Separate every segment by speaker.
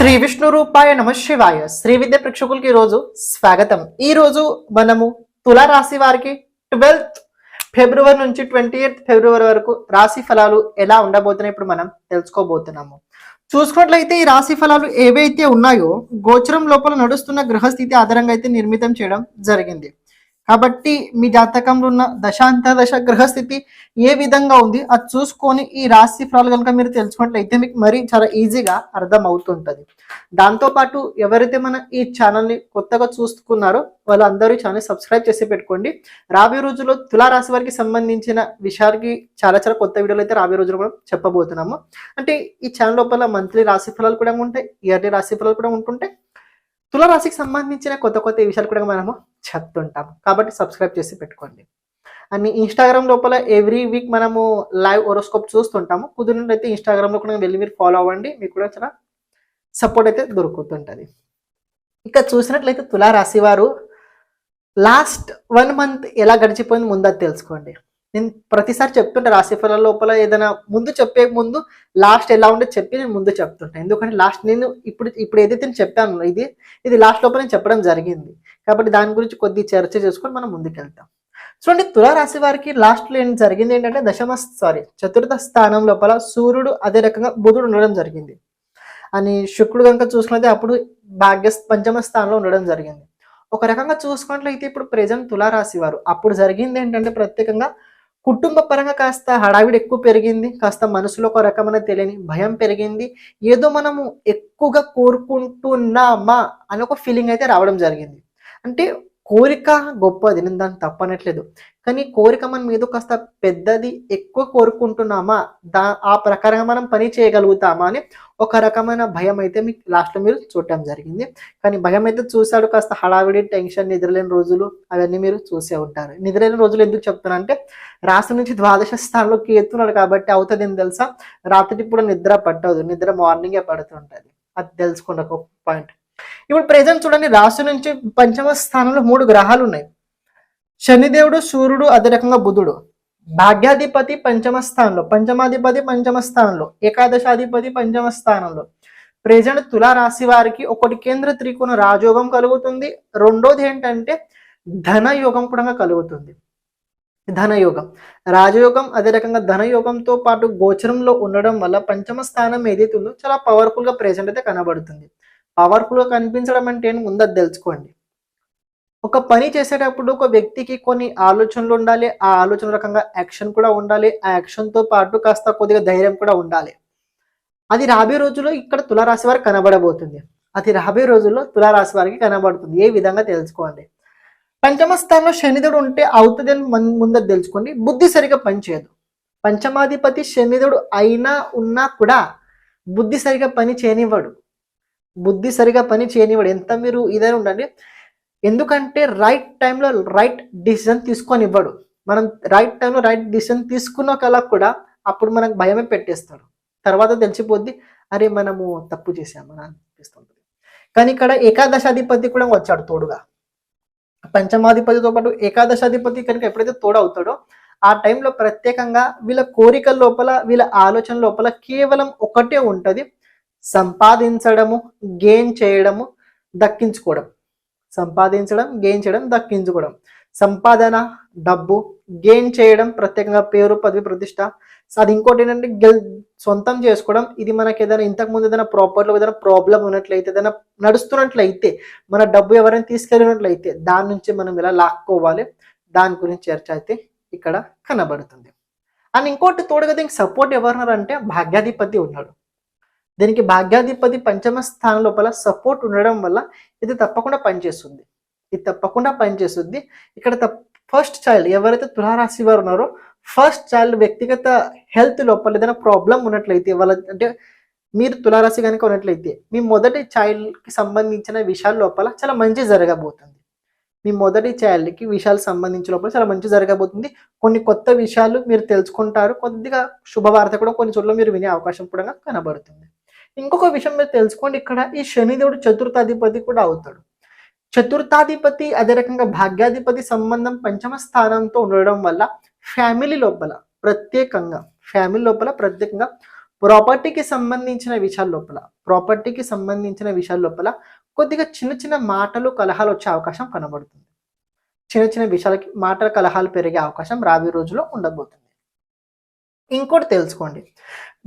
Speaker 1: శ్రీ విష్ణు రూపాయ నమ శివాయ. శ్రీ విద్య ప్రేక్షకులకి ఈరోజు రోజు స్వాగతం. ఈ రోజు మనము తులా రాశి వారికి ట్వెల్త్ ఫిబ్రవరి నుంచి ట్వంటీ ఎయిత్ ఫిబ్రవరి వరకు రాశి ఫలాలు ఎలా ఉండబోతున్నాయి ఇప్పుడు మనం తెలుసుకోబోతున్నాము. చూసుకున్నట్లయితే ఈ రాశి ఫలాలు ఏవైతే ఉన్నాయో గోచరం లోపల నడుస్తున్న గ్రహస్థితి ఆధారంగా అయితే నిర్మితం చేయడం జరిగింది. కాబట్టి మీ జాతకంలో ఉన్న దశాంత దశ గ్రహస్థితి ఏ విధంగా ఉంది అది చూసుకొని ఈ రాశి ఫలాలు కనుక మీరు తెలుసుకున్నట్లయితే మీకు మరీ చాలా ఈజీగా అర్థం అవుతుంటుంది దాంతో పాటు ఎవరైతే మన ఈ ఛానల్ని కొత్తగా చూసుకున్నారో వాళ్ళందరూ ఛానల్ సబ్స్క్రైబ్ చేసి పెట్టుకోండి. రాబోయే రోజుల్లో తులారాశి వారికి సంబంధించిన విషయాలకి చాలా చాలా కొత్త వీడియోలు అయితే రాబోయే రోజుల్లో కూడా చెప్పబోతున్నాము. అంటే ఈ ఛానల్ లోపల మంత్లీ రాశి ఫలాలు కూడా ఉంటాయి ఇయర్లీ రాశి ఫలాలు కూడా ఉంటుంటాయి. తుల రాశికి సంబంధించిన కొత్త కొత్త విషయాలు కూడా మనము చెప్తుంటాం. కాబట్టి సబ్స్క్రైబ్ చేసి పెట్టుకోండి. అండ్ ఇన్స్టాగ్రామ్ లోపల ఎవ్రీ వీక్ మనము లైవ్ ఓరోస్కోప్ చూస్తుంటాము. కుదిరినట్లయితే ఇన్స్టాగ్రామ్లో కూడా వెళ్ళి మీరు ఫాలో అవ్వండి. మీకు కూడా చాలా సపోర్ట్ అయితే దొరుకుతుంటుంది. ఇక చూసినట్లయితే తులారాశి వారు లాస్ట్ వన్ మంత్ ఎలా గడిచిపోయింది ముందు తెలుసుకోండి. నేను ప్రతిసారి చెప్తుంటా రాశి లోపల ఏదైనా ముందు చెప్పే ముందు లాస్ట్ ఎలా ఉండే చెప్పి నేను ముందు చెప్తుంటాను ఎందుకంటే లాస్ట్ నేను ఇప్పుడు ఇప్పుడు ఏదైతే నేను చెప్పాను ఇది ఇది లాస్ట్ లోపల నేను చెప్పడం జరిగింది. కాబట్టి దాని గురించి కొద్ది చర్చ చేసుకొని మనం ముందుకెళ్తాం. చూడండి తులారాశి వారికి లాస్ట్లో ఏం జరిగింది ఏంటంటే దశమ సారీ చతుర్థ స్థానం లోపల సూర్యుడు అదే రకంగా బుధుడు ఉండడం జరిగింది. అని శుక్రుడు కనుక చూసుకున్నట్లయితే అప్పుడు భాగ్య పంచమ స్థానంలో ఉండడం జరిగింది. ఒక రకంగా చూసుకున్నట్లయితే ఇప్పుడు ప్రజెంట్ తులారాశి వారు. అప్పుడు జరిగింది ఏంటంటే ప్రత్యేకంగా కుటుంబ పరంగా కాస్త హడావిడి ఎక్కువ పెరిగింది కాస్త మనసులో ఒక రకమైన తెలియని భయం పెరిగింది. ఏదో మనము ఎక్కువగా కోరుకుంటున్నామా అని ఒక ఫీలింగ్ అయితే రావడం జరిగింది. అంటే కోరిక గొప్పది నేను దాన్ని తప్పనట్లేదు. కానీ కోరిక మనం మీద కాస్త పెద్దది ఎక్కువ కోరుకుంటున్నామా? దా ఆ ప్రకారంగా మనం పని చేయగలుగుతామా అని ఒక రకమైన భయం అయితే మీకు లాస్ట్లో మీరు చూడటం జరిగింది. కానీ భయం అయితే చూశాడు కాస్త హడావిడి టెన్షన్ నిద్రలేని రోజులు అవన్నీ మీరు చూసే ఉంటారు. నిద్రలేని రోజులు ఎందుకు చెప్తున్నా అంటే రాశి నుంచి ద్వాదశ స్థానంలోకి ఎత్తున్నాడు కాబట్టి అవుతుంది ఏం తెలుసా? రాత్రి ఇప్పుడు నిద్ర పట్టదు. నిద్ర మార్నింగే పడుతుంటుంది. అది తెలుసుకోండి ఒక పాయింట్ ఇప్పుడు ప్రెజెంట్ చూడండి రాశి నుంచి పంచమ స్థానంలో మూడు గ్రహాలు ఉన్నాయి. శనిదేవుడు సూర్యుడు అదే రకంగా బుధుడు. భాగ్యాధిపతి పంచమ స్థానంలో పంచమాధిపతి పంచమ స్థానంలో ఏకాదశాధిపతి పంచమ స్థానంలో. ప్రెజెంట్ తులా రాశి వారికి ఒకటి కేంద్ర త్రికోణ రాజయోగం కలుగుతుంది. రెండోది ఏంటంటే ధనయోగం కూడా కలుగుతుంది. ధనయోగం. రాజయోగం అదే రకంగా ధనయోగంతో పాటు గోచరంలో ఉండడం వల్ల పంచమ స్థానం ఏదైతే ఉందో చాలా పవర్ఫుల్గా ప్రెజెంట్ అయితే కనబడుతుంది. పవర్ఫుల్గా కనిపించడం అంటే ఏంటి? ముందు తెలుసుకోండి. ఒక పని చేసేటప్పుడు ఒక వ్యక్తికి కొన్ని ఆలోచనలు ఉండాలి. ఆ ఆలోచన రకంగా యాక్షన్ కూడా ఉండాలి. ఆ యాక్షన్తో పాటు కాస్త కొద్దిగా ధైర్యం కూడా ఉండాలి. అది రాబోయే రోజుల్లో ఇక్కడ తులారాశి వారికి కనబడబోతుంది. అది రాబోయే రోజుల్లో తులారాశి వారికి కనబడుతుంది. ఏ విధంగా తెలుసుకోండి. పంచమ స్థానంలో శనిదుడు ఉంటే అవుతుంది అని మన్- ముందు తెలుసుకోండి. బుద్ధి సరిగా పనిచేయదు. పంచమాధిపతి శనిదుడు అయినా ఉన్నా కూడా బుద్ధి సరిగా పని చేయనివ్వడు. బుద్ధి సరిగా పని చేయనివ్వడు. ఎంత మీరు ఇదైనా ఉండండి. ఎందుకంటే రైట్ టైంలో రైట్ డిసిజన్ తీసుకొని ఇవ్వడు మనం రైట్ టైంలో రైట్ డిసిజన్ తీసుకున్న కల్లా కూడా అప్పుడు మనకు భయమే పెట్టేస్తాడు. తర్వాత తెలిసిపోద్ది అరే మనము తప్పు చేసామని అనిపిస్తుంది కానీ ఇక్కడ ఏకాదశాధిపతి కూడా వచ్చాడు తోడుగా. పంచమాధిపతితో పాటు ఏకాదశాధిపతి కనుక ఎప్పుడైతే తోడు అవుతాడో ఆ టైంలో ప్రత్యేకంగా వీళ్ళ కోరికల లోపల వీళ్ళ ఆలోచన లోపల కేవలం ఒకటే ఉంటుంది. సంపాదించడము గెయిన్ చేయడము దక్కించుకోవడం. సంపాదించడం గెయిన్ చేయడం దక్కించుకోవడం. సంపాదన డబ్బు గెయిన్ చేయడం ప్రత్యేకంగా పేరు పదవి ప్రతిష్ట. అది ఇంకోటి ఏంటంటే గెల్ సొంతం చేసుకోవడం. ఇది మనకి ఏదైనా ఇంతకు ముందు ఏదైనా ప్రాపర్లో ఏదైనా ప్రాబ్లం ఉన్నట్లయితే ఏదైనా నడుస్తున్నట్లయితే మన డబ్బు ఎవరైనా తీసుకెళ్ళినట్లయితే దాని నుంచి మనం ఎలా లాక్కోవాలి? దాని గురించి చర్చ అయితే ఇక్కడ కనబడుతుంది. అండ్ ఇంకోటి తోడుగా దీనికి సపోర్ట్ ఎవరున్నారంటే భాగ్యాధిపతి ఉన్నాడు. దీనికి భాగ్యాధిపతి పంచమ స్థానం లోపల సపోర్ట్ ఉండడం వల్ల ఇది తప్పకుండా పనిచేస్తుంది. ఇది తప్పకుండా పనిచేస్తుంది. ఇక్కడ ఫస్ట్ చైల్డ్ ఎవరైతే తులారాశి వారు ఉన్నారో ఫస్ట్ చైల్డ్ వ్యక్తిగత హెల్త్ లోపల ఏదైనా ప్రాబ్లం ఉన్నట్లయితే వాళ్ళ అంటే మీరు తులారాశి కనుక ఉన్నట్లయితే మీ మొదటి చైల్డ్కి సంబంధించిన విషయాల లోపల చాలా మంచి జరగబోతుంది. మీ మొదటి చైల్డ్కి విషయాలు సంబంధించిన లోపల చాలా మంచి జరగబోతుంది. కొన్ని కొత్త విషయాలు మీరు తెలుసుకుంటారు. కొద్దిగా శుభవార్త కూడా కొన్ని చోట్ల మీరు వినే అవకాశం కూడా కనబడుతుంది. ఇంకొక విషయం మీరు తెలుసుకోండి. ఇక్కడ ఈ శనిదేవుడు చతుర్థాధిపతి కూడా అవుతాడు. చతుర్థాధిపతి అదే రకంగా భాగ్యాధిపతి సంబంధం పంచమ స్థానంతో ఉండడం వల్ల ఫ్యామిలీ లోపల ప్రత్యేకంగా ఫ్యామిలీ లోపల ప్రత్యేకంగా ప్రాపర్టీకి సంబంధించిన విషయాల లోపల ప్రాపర్టీకి సంబంధించిన విషయాల లోపల కొద్దిగా చిన్న చిన్న మాటలు కలహాలు వచ్చే అవకాశం కనబడుతుంది. చిన్న చిన్న విషయాలకి మాటల కలహాలు పెరిగే అవకాశం రాబోయే రోజుల్లో ఉండబోతుంది. ఇంకోటి తెలుసుకోండి.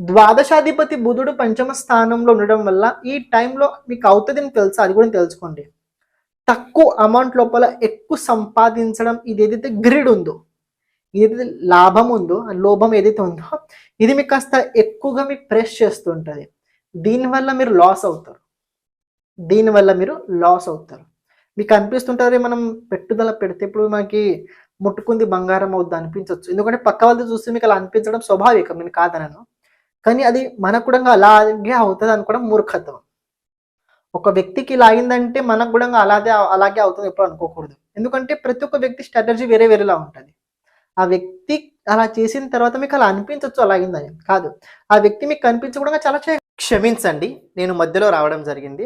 Speaker 1: ద్వాదశాధిపతి బుధుడు పంచమ స్థానంలో ఉండడం వల్ల ఈ టైంలో మీకు అవుతుందని తెలుసు? అది కూడా తెలుసుకోండి. తక్కువ అమౌంట్ లోపల ఎక్కువ సంపాదించడం ఇది ఏదైతే గ్రిడ్ ఉందో ఏదైతే లాభం ఉందో లోభం ఏదైతే ఉందో ఇది మీకు కాస్త ఎక్కువగా మీకు ప్రెస్ చేస్తుంటుంది. దీనివల్ల మీరు లాస్ అవుతారు. దీనివల్ల మీరు లాస్ అవుతారు. మీకు అనిపిస్తుంటారే మనం పెట్టుదల పెడితే ఇప్పుడు మనకి ముట్టుకుంది బంగారం అవుద్ది అనిపించవచ్చు ఎందుకంటే పక్క వాళ్ళది చూస్తే మీకు అలా అనిపించడం స్వాభావికం నేను కాదనను. కానీ అది మనకు కూడా అలాగే అవుతుంది అనుకోవడం మూర్ఖత్వం. ఒక వ్యక్తికి ఇలా అయిందంటే మనకు కూడా అలాగే అలాగే అవుతుంది ఎప్పుడు అనుకోకూడదు. ఎందుకంటే ప్రతి ఒక్క వ్యక్తి స్ట్రాటజీ వేరే వేరేలా ఉంటుంది. ఆ వ్యక్తి అలా చేసిన తర్వాత మీకు అలా అనిపించవచ్చు అలా అయిందని. కాదు. ఆ వ్యక్తి మీకు కనిపించకుండా చాలా క్షమించండి. నేను మధ్యలో రావడం జరిగింది.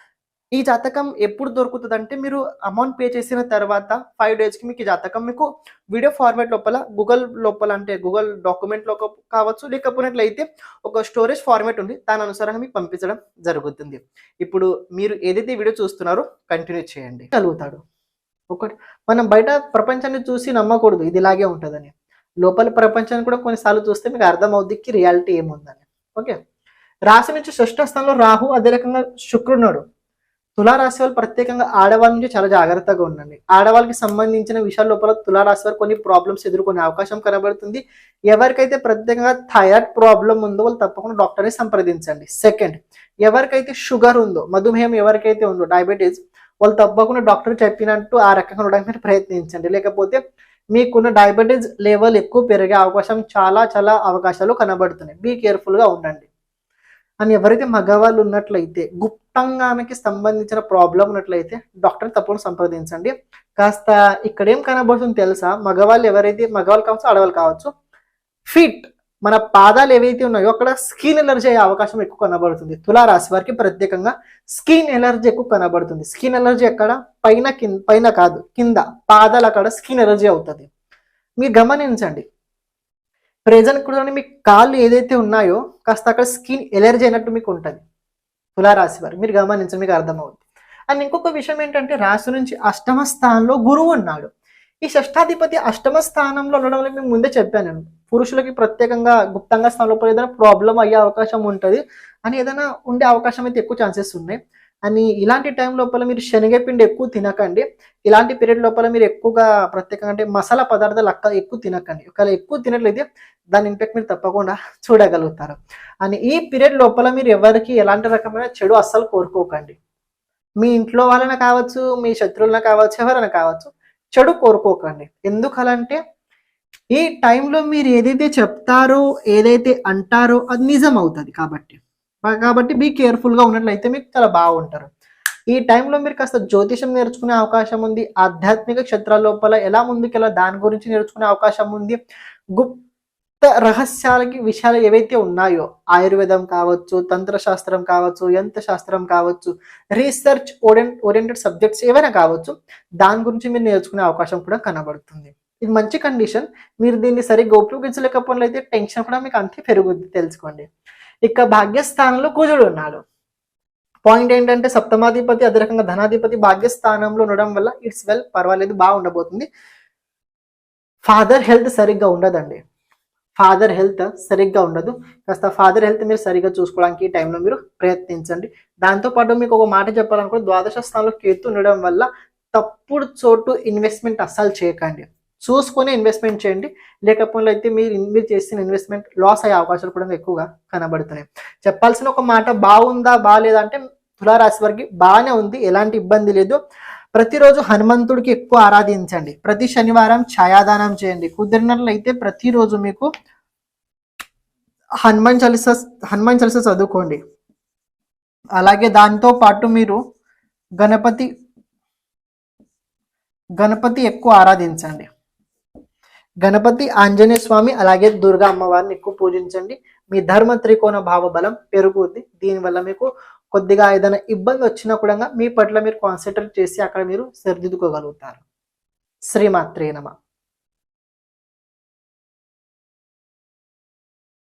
Speaker 1: ఈ జాతకం ఎప్పుడు దొరుకుతుంది అంటే మీరు అమౌంట్ పే చేసిన తర్వాత ఫైవ్ డేస్కి మీకు ఈ జాతకం మీకు వీడియో ఫార్మాట్ లోపల గూగుల్ లోపల అంటే గూగుల్ డాక్యుమెంట్లో కావచ్చు లేకపోయినట్లయితే ఒక స్టోరేజ్ ఫార్మాట్ ఉంది. దాని అనుసారంగా మీకు పంపించడం జరుగుతుంది. ఇప్పుడు మీరు ఏదైతే వీడియో చూస్తున్నారో కంటిన్యూ చేయండి. కలుగుతాడు ఒకటి మనం బయట ప్రపంచాన్ని చూసి నమ్మకూడదు. ఇది ఇలాగే ఉంటుందని. లోపల ప్రపంచాన్ని కూడా కొన్నిసార్లు చూస్తే మీకు అర్థం అవుద్దికి రియాలిటీ ఏముందని. ఓకే? రాశి నుంచి షష్ఠ స్థానంలో రాహు అదే రకంగా శుక్రుడున్నాడు తులారాశి వాళ్ళు ప్రత్యేకంగా ఆడవాళ్ళ నుంచి చాలా జాగ్రత్తగా ఉండండి. ఆడవాళ్ళకి సంబంధించిన విషయాల లోపల తులారాశి వారు కొన్ని ప్రాబ్లమ్స్ ఎదుర్కొనే అవకాశం కనబడుతుంది. ఎవరికైతే ప్రత్యేకంగా థైరాయిడ్ ప్రాబ్లం ఉందో వాళ్ళు తప్పకుండా డాక్టర్ని సంప్రదించండి. సెకండ్ ఎవరికైతే షుగర్ ఉందో మధుమేహం ఎవరికైతే ఉందో డయాబెటీస్ వాళ్ళు తప్పకుండా డాక్టర్ చెప్పినట్టు ఆ రకంగా ఉండడానికి మీరు ప్రయత్నించండి. లేకపోతే మీకున్న డయాబెటీస్ లెవెల్ ఎక్కువ పెరిగే అవకాశం చాలా చాలా అవకాశాలు కనబడుతున్నాయి. బీ కేర్ఫుల్గా ఉండండి. అని ఎవరైతే మగవాళ్ళు ఉన్నట్లయితే గుప్తంగానికి సంబంధించిన ప్రాబ్లం ఉన్నట్లయితే డాక్టర్ని తప్పకుండా సంప్రదించండి. కాస్త ఇక్కడేం కనబడుతుంది తెలుసా? మగవాళ్ళు ఎవరైతే మగవాళ్ళు కావచ్చు ఆడవాళ్ళు కావచ్చు ఫిట్ మన పాదాలు ఏవైతే ఉన్నాయో అక్కడ స్కిన్ ఎలర్జీ అయ్యే అవకాశం ఎక్కువ కనబడుతుంది. తులారాశి వారికి ప్రత్యేకంగా స్కిన్ ఎలర్జీ ఎక్కువ కనబడుతుంది. స్కిన్ ఎలర్జీ ఎక్కడ? పైన కింద పైన కాదు కింద పాదాలు అక్కడ స్కిన్ ఎలర్జీ అవుతుంది. మీరు గమనించండి. ప్రెజెంట్ కూడా మీ కాళ్ళు ఏదైతే ఉన్నాయో కాస్త అక్కడ స్కిన్ ఎలర్జీ అయినట్టు మీకు ఉంటుంది. తులారాశి వారు మీరు గమనించండి మీకు అర్థమవుతుంది అండ్ ఇంకొక విషయం ఏంటంటే రాశి నుంచి అష్టమ స్థానంలో గురువు ఉన్నాడు. ఈ షష్టాధిపతి అష్టమ స్థానంలో ఉండడం వల్ల మేము ముందే చెప్పాను నేను. పురుషులకి ప్రత్యేకంగా గుప్తంగా స్థానంలో ఏదైనా ప్రాబ్లం అయ్యే అవకాశం ఉంటుంది. అని ఏదైనా ఉండే అవకాశం అయితే ఎక్కువ ఛాన్సెస్ ఉన్నాయి. అని ఇలాంటి టైం లోపల మీరు శనగపిండి ఎక్కువ తినకండి. ఇలాంటి పీరియడ్ లోపల మీరు ఎక్కువగా ప్రత్యేకంగా అంటే మసాలా పదార్థాలు అక్క ఎక్కువ తినకండి. ఒకవేళ ఎక్కువ తినట్లయితే దాని ఇంపాక్ట్ మీరు తప్పకుండా చూడగలుగుతారు. అని ఈ పీరియడ్ లోపల మీరు ఎవరికి ఎలాంటి రకమైన చెడు అస్సలు కోరుకోకండి. మీ ఇంట్లో వాళ్ళన కావచ్చు మీ శత్రువులన కావచ్చు ఎవరైనా కావచ్చు చెడు కోరుకోకండి. ఎందుకలంటే ఈ టైంలో మీరు ఏదైతే చెప్తారో ఏదైతే అంటారో అది నిజం అవుతుంది కాబట్టి. కాబట్టి బీ కేర్ఫుల్గా ఉన్నట్లయితే మీకు చాలా బాగుంటారు. ఈ టైంలో మీరు కాస్త జ్యోతిషం నేర్చుకునే అవకాశం ఉంది. ఆధ్యాత్మిక క్షేత్రాల లోపల ఎలా ముందుకెళ్ళా దాని గురించి నేర్చుకునే అవకాశం ఉంది. గుప్త రహస్యాలకి విషయాలు ఏవైతే ఉన్నాయో ఆయుర్వేదం కావచ్చు తంత్రశాస్త్రం కావచ్చు యంత్ర శాస్త్రం కావచ్చు రీసెర్చ్ ఓరియంట్ ఓరియంటెడ్ సబ్జెక్ట్స్ ఏవైనా కావచ్చు దాని గురించి మీరు నేర్చుకునే అవకాశం కూడా కనబడుతుంది. ఇది మంచి కండిషన్ మీరు దీన్ని సరిగ్గా ఉపయోగించలేకపోయినట్లయితే టెన్షన్ కూడా మీకు అంతే పెరుగుద్ది తెలుసుకోండి. ఇక భాగ్యస్థానంలో కుజుడు ఉన్నాడు. పాయింట్ ఏంటంటే సప్తమాధిపతి అదే రకంగా ధనాధిపతి భాగ్యస్థానంలో ఉండడం వల్ల ఇట్స్ వెల్ పర్వాలేదు బాగా ఉండబోతుంది ఫాదర్ హెల్త్ సరిగ్గా ఉండదండి. ఫాదర్ హెల్త్ సరిగ్గా ఉండదు. కాస్త ఫాదర్ హెల్త్ మీరు సరిగ్గా చూసుకోవడానికి ఈ టైంలో మీరు ప్రయత్నించండి. దాంతోపాటు మీకు ఒక మాట చెప్పాలనుకో ద్వాదశ స్థానంలో కేతు ఉండడం వల్ల తప్పుడు చోటు ఇన్వెస్ట్మెంట్ అస్సలు చేయకండి. చూసుకొని ఇన్వెస్ట్మెంట్ చేయండి. లేకపోతే అయితే మీరు మీరు చేసిన ఇన్వెస్ట్మెంట్ లాస్ అయ్యే అవకాశాలు కూడా ఎక్కువగా కనబడుతున్నాయి. చెప్పాల్సిన ఒక మాట బాగుందా బాగాలేదా అంటే తులారాశి వారికి బాగానే ఉంది. ఎలాంటి ఇబ్బంది లేదు. ప్రతిరోజు హనుమంతుడికి ఎక్కువ ఆరాధించండి. ప్రతి శనివారం ఛాయాదానం చేయండి. కుదిరినట్లయితే ప్రతిరోజు మీకు హనుమాన్ చలిస హనుమాన్ చలిస చదువుకోండి. అలాగే దాంతో పాటు మీరు గణపతి గణపతి ఎక్కువ ఆరాధించండి. గణపతి ఆంజనేయ స్వామి అలాగే దుర్గా అమ్మవారిని ఎక్కువ పూజించండి. మీ ధర్మ త్రికోణ భావబలం పెరుగుతుంది పెరుగుద్ది. దీనివల్ల మీకు కొద్దిగా ఏదైనా ఇబ్బంది వచ్చినా కూడా మీ పట్ల మీరు కాన్సన్ట్రేట్ చేసి అక్కడ మీరు సరిదిద్దుకోగలుగుతారు. శ్రీమాత్రే నమ.